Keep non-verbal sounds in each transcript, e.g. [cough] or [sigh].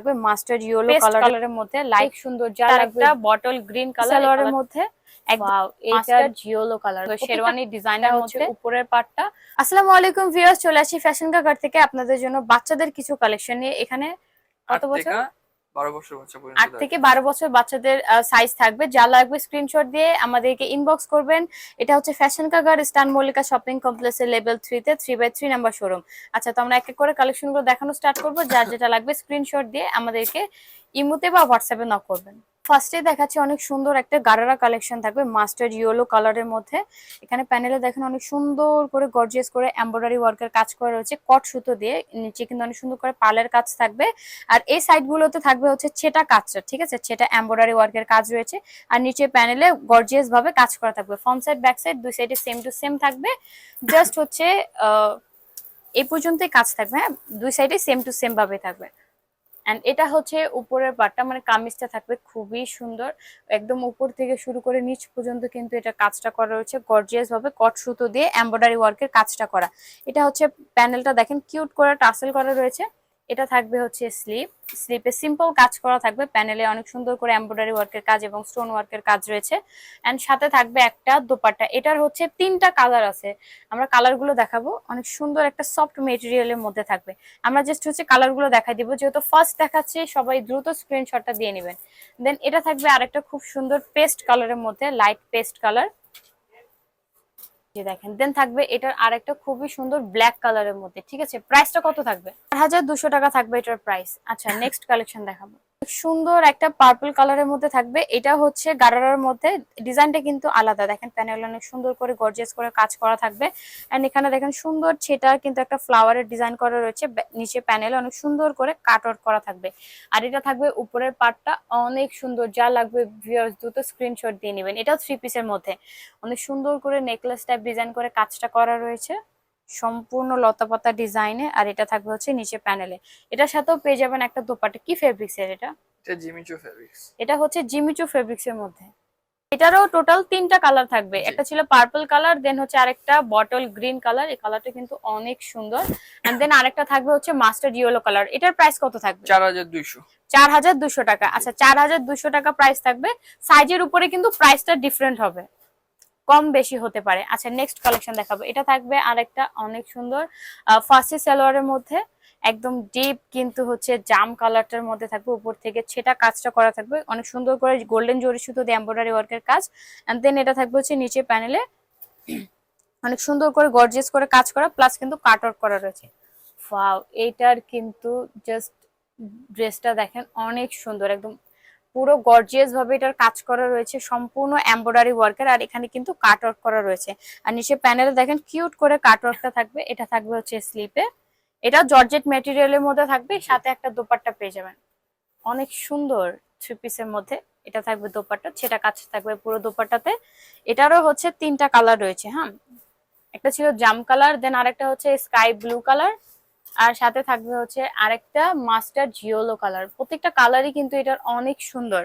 থাকবে mustard yellow colour কালারের মধ্যে লাইট সুন্দর যা লাগবে একটা বটল গ্রিন কালারের মধ্যে ওয়াও এটা মাস্টার জিওলো কালার শেরওয়ানি ডিজাইনের হচ্ছে উপরের পার্টটা আসসালামু আলাইকুম ভিউয়ার্স চলে আসি ফ্যাশন কাকার থেকে। আপনাদের জন্য বাচ্চাদের কিছু কালেকশন নিয়ে। এখানে কত বছর? আট থেকে। বারো বছর বাচ্চাদের সাইজ থাকবে। যা লাগবে স্ক্রিনশট দিয়ে আমাদেরকে ইনবক্স করবেন। এটা হচ্ছে ফ্যাশন কাগার স্টান মল্লিকা শপিং কমপ্লেক্সের লেভেল থ্রিতে three by three number showroom আচ্ছা তো আমরা এক এক করে কালেকশনগুলো দেখানো স্টার্ট করব। যার যেটা লাগবে স্ক্রিনশট দিয়ে আমাদেরকে ইমুতে বা হোয়াটসঅ্যাপে নক করবেন। ফার্স্টে দেখাচ্ছে অনেক সুন্দর একটা গারারা কালেকশন থাকবে মাস্টার ইয়েলো কালারের মধ্যে। এখানে প্যানেলে দেখেন অনেক সুন্দর করে গর্জিয়াস করে এমব্রয়ডারি ওয়ার্কের কাজ করা রয়েছে কট সুতো দিয়ে। নিচে কিন্তু অনেক সুন্দর করে পালের কাজ থাকবে। আর এই সাইড গুলোতে থাকবে হচ্ছে ছেটা কাজটা ঠিক আছে? ছেটা এমব্রয়ডারি ওয়ার্কের কাজ রয়েছে। আর নিচে প্যানেলে গর্জিয়াস ভাবে কাজ করা থাকবে। ফ্রন্ট সাইড ব্যাক সাইড দুই সাইডে সেম টু সেম থাকবে। জাস্ট হচ্ছে এই পর্যন্তই কাজ থাকবে হ্যাঁ? দুই সাইডে সেম টু সেম ভাবে থাকবে। এন্ড এটা হচ্ছে উপরের পাটটা মানে কামিজটা থাকবে খুবই সুন্দর। একদম উপর থেকে শুরু করে নিচ পর্যন্ত কিন্তু এটা কাজটা করা রয়েছে গর্জিয়াস ভাবে কট সুতো দিয়ে এমব্রয়ডারি ওয়ার্কের কাজটা করা। এটা হচ্ছে প্যানেলটা দেখেন কিউট করে টাসেল করা রয়েছে। এটা থাকবে হচ্ছে স্লিপ। স্লিপে সিম্পল কাজ করা থাকবে। প্যানেলে অনেক সুন্দর করে এমব্রয়ডারি ওয়ার্কের কাজ এবং স্টোন ওয়ার্কের কাজ রয়েছে। এন্ড সাথে থাকবে একটা দোপাট্টা। এটার হচ্ছে তিনটা কালার আছে। আমরা কালারগুলো দেখাবো। অনেক সুন্দর একটা সফট মেটেরিয়ালের মধ্যে থাকবে। আমরা জাস্ট হচ্ছে কালারগুলো দেখাই দিব। যেহেতু ফার্স্ট দেখাচ্ছি, সবাই দ্রুত স্ক্রিনশটটা দিয়ে নেবেন। দেন এটা থাকবে আরেকটা খুব সুন্দর পেস্ট কালারের মধ্যে লাইট পেস্ট কালার যে দেখেন দেন থাকবে এটার আরেকটা খুবই সুন্দর ব্ল্যাক কালারের মধ্যে, ঠিক আছে? প্রাইসটা কত থাকবে? চার হাজার দুশো টাকা থাকবে এটার প্রাইস আচ্ছা নেক্সট কালেকশন দেখাবো। সুন্দর একটা পার্পল কালারের মধ্যে থাকবে। এটা হচ্ছে গারারার মধ্যে। ডিজাইনটা কিন্তু আলাদা। দেখেন প্যানেল অনেক সুন্দর করে গর্জিয়াস করে কাজ করা থাকবে। এন্ড এখানে দেখেন সুন্দর ছেটার কিন্তু একটা ফ্লাওয়ারের ডিজাইন করা রয়েছে। নিচে প্যানেল অনেক সুন্দর করে কাট আউট করা থাকবে। আর এটা থাকবে উপরের পার্টটা অনেক সুন্দর। যা লাগবে ভিউয়ার্স দ্রুত স্ক্রিনশট দিয়ে নেবেন। এটাও থ্রি পিসের মধ্যে। অনেক সুন্দর করে নেকলেস টাইপ ডিজাইন করে কাজটা করা রয়েছে। সম্পূর্ণ লতাপাতা ডিজাইনে আর এটা থাকবে হচ্ছে নিচে প্যানেলে এটার সাথেও পেয়ে যাবেন একটা দোপাট্টা। কি ফেব্রিক্স এর এটা? এটা জিমিচু ফেব্রিক্স এটা হচ্ছে জিমিচু ফেব্রিক্স এর মধ্যে। এটারও টোটাল তিনটা কালার থাকবে। একটা ছিল পার্পল কালার দেন হচ্ছে আরেকটা বটল গ্রিন কালার এই কালারটা কিন্তু অনেক সুন্দর। এন্ড দেন আরেকটা থাকবে হচ্ছে মাস্টার ইয়েলো কালার এটার প্রাইস কত থাকবে? চার হাজার দুইশো। চার হাজার দুশো টাকা। আচ্ছা চার হাজার দুশো টাকা প্রাইস থাকবে। সাইজের উপরে কিন্তু প্রাইসটা ডিফারেন্ট হবে। কম বেশি হতে পারে। আচ্ছা নেক্সট কালেকশন দেখাবো। এটা থাকবে আরেকটা অনেক সুন্দর ফার্সি সালোয়ারের মধ্যে। একদম ডিপ কিন্তু হচ্ছে জাম কালারটার মধ্যে থাকবে, উপর থেকে সেটা কাজটা করা থাকবে। অনেক সুন্দর করে গোল্ডেন জরি সুতো দিয়ে এম্ব্রয়ডারি ওয়ার্কের কাজ। অ্যান্ড দেন এটা থাকবে হচ্ছে নিচে প্যানেলে [clears throat] অনেক সুন্দর করে গর্জিয়াস করে কাজ করা প্লাস কিন্তু কাট আউট করা রয়েছে। ওয়াও এইটার কিন্তু জাস্ট ড্রেসটা দেখেন, অনেক সুন্দর, একদম পুরো গর্জিয়াস ভাবে এটার কাজ করা রয়েছে, সম্পূর্ণ এমব্রয়ডারি ওয়ার্কের আর এখানে কিন্তু কাট ওয়ার্ক করা রয়েছে। আর নিচে প্যানেলে দেখেন কিউট করে কাট ওয়ার্কটা থাকবে, এটা থাকবে হচ্ছে স্লিপে এটা জর্জেট ম্যাটেরিয়ালের মধ্যে থাকবে, সাথে একটা দোপাট্টা পেয়ে যাবেন। অনেক সুন্দর থ্রি পিসের মধ্যে, এটা থাকবে দোপাট্টা, সেটা কাজ থাকবে পুরো দোপাট্টাতে। এটারও হচ্ছে তিনটা কালার রয়েছে হ্যাঁ। একটা ছিল জাম কালার দেন আরেকটা হচ্ছে স্কাই ব্লু কালার আর সাথে থাকবে হচ্ছে আরেকটা মাস্টার জিওলো কালার। প্রত্যেকটা কালারই কিন্তু এটার অনেক সুন্দর।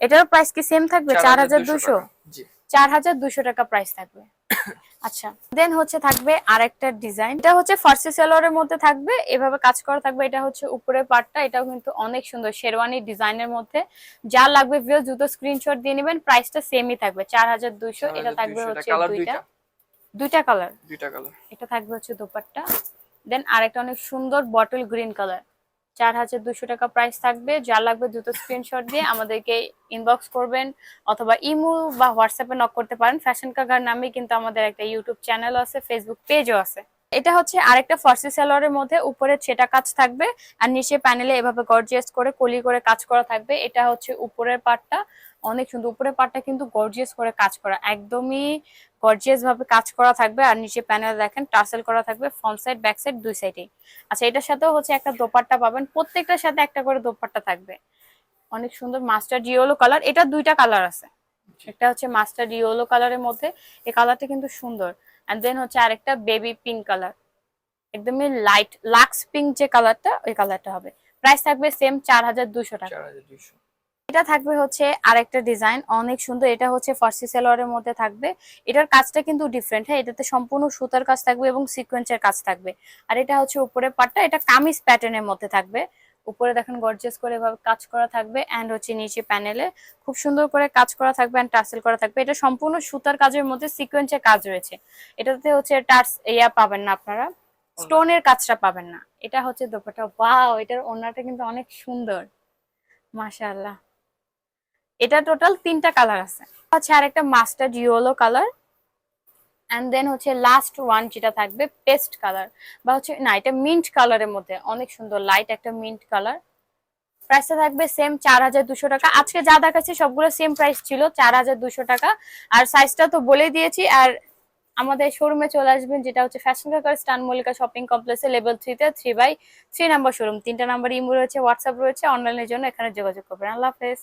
এটার প্রাইস কি সেম থাকবে? চার হাজার দুশো জি। চার হাজার দুশো টাকা প্রাইস থাকবে। [coughs] আচ্ছা দেন হচ্ছে থাকবে আরেকটা ডিজাইন এটা হচ্ছে ফার্সি সেলোয়ারের মধ্যে থাকবে। এভাবে কাজ করা থাকবে। এটা হচ্ছে উপরের পার্টটা এটাও কিন্তু অনেক সুন্দর শেরওয়ানি ডিজাইনের মধ্যে। যা লাগবে ভিউজ দ্রুত স্ক্রিনশট দিয়ে নেবেন। প্রাইসটা সেমই থাকবে। চার হাজার দুইশো। এটা থাকবে হচ্ছে দুইটা। দুইটা? দুইটা কালার দুইটা কালার এটা থাকবে হচ্ছে দোপাট্টা। দেন আরেকটা অনেক সুন্দর বটল গ্রিন কালার চার হাজার দুশো টাকা প্রাইস থাকবে, যা লাগবে দ্রুত স্ক্রিনশট দিয়ে আমাদেরকে ইনবক্স করবেন অথবা ইমো বা হোয়াটসঅ্যাপে নক করতে পারেন। ফ্যাশন কাগার নামে কিন্তু আমাদের একটা ইউটিউব চ্যানেল আছে ফেসবুক পেজও আছে। এটা হচ্ছে আরেকটা ফার্সি সালোয়ারের মধ্যে উপরে ছেটা কাজ থাকবে আর নিচে প্যানেলে এভাবে গর্জিয়াস করে কলি করে কাজ করা থাকবে। এটা হচ্ছে উপরের পার্টটা অনেক সুন্দর। উপরের পার্টটা কিন্তু গর্জিয়াস করে কাজ করা। একদমই গর্জিয়াস ভাবে কাজ করা থাকবে আর নিচে প্যানেল দেখেন টাসেল করা থাকবে ফ্রন্ট সাইড ব্যাক সাইড দুই সাইডে আচ্ছা এটার সাথেও হচ্ছে একটা দোপাট্টা পাবেন। প্রত্যেকটার সাথে একটা করে দোপাট্টা থাকবে। অনেক সুন্দর মাস্টার ইয়েলো কালার এটা দুইটা কালার আছে। একটা হচ্ছে মাস্টার ইয়েলো কালারের মধ্যে। এই কালারটা কিন্তু সুন্দর। এন্ড দেন হচ্ছে আরেকটা বেবি পিঙ্ক কালার একদমই লাইট লাক্স পিঙ্ক যে কালারটা ওই কালারটা হবে। প্রাইস থাকবে সেম চার হাজার দুশো টাকা। এটা থাকবে হচ্ছে আরেকটা ডিজাইন, অনেক সুন্দর। এটা হচ্ছে ফার্সি সালোয়ারের মধ্যে থাকবে। এটার কাজটা কিন্তু ডিফারেন্ট হ্যাঁ এটাতে সম্পূর্ণ সুতার কাজ থাকবে এবং সিকোয়েন্সের কাজ থাকবে। আর এটা হচ্ছে উপরে পাটটা, এটা কামিজ প্যাটার্নের মধ্যে থাকবে। উপরে দেখেন গর্জিয়াস করে এভাবে কাজ করা থাকবে এন্ড হচ্ছে নিচে প্যানেলে খুব সুন্দর করে কাজ করা থাকবে এন্ড টাসেল করা থাকবে। এটা সম্পূর্ণ সুতার কাজের মধ্যে সিকোয়েন্সের কাজ রয়েছে। এটাতে হচ্ছে টার্স ইয়া পাবেন না আপনারা স্টোনের কাজটা পাবেন না। এটা হচ্ছে দোপাটা ওয়াও এটার ওড়নাটা কিন্তু অনেক সুন্দর। মাশাআল্লাহ। এটা টোটাল তিনটা কালার আছে। হচ্ছে আর একটা mustard yellow colour. And then হচ্ছে লাস্ট ওয়ান যেটা থাকবে পেস্ট কালার বা হচ্ছে, না, এটা মিন্ট কালারের মধ্যে। অনেক সুন্দর লাইট একটা মিন্ট কালার প্রাইসটা থাকবে সেম চার হাজার দুশো টাকা। আজকে যা দেখাচ্ছি সবগুলো সেম প্রাইস ছিল, চার হাজার দুশো টাকা। আর সাইজটা তো বলে দিয়েছি। আর আমাদের শোরুমে চলে আসবেন, যেটা হচ্ছে ফ্যাশন কাকার স্টান মল্লিকা শপিং কমপ্লেক্সে লেভেল থ্রিতে three by three number showroom তিনটা নাম্বার ইমো রয়েছে হোয়াটসঅ্যাপ রয়েছে। অনলাইনের জন্য এখানে যোগাযোগ করবেন। আল্লাহ হাফেজ।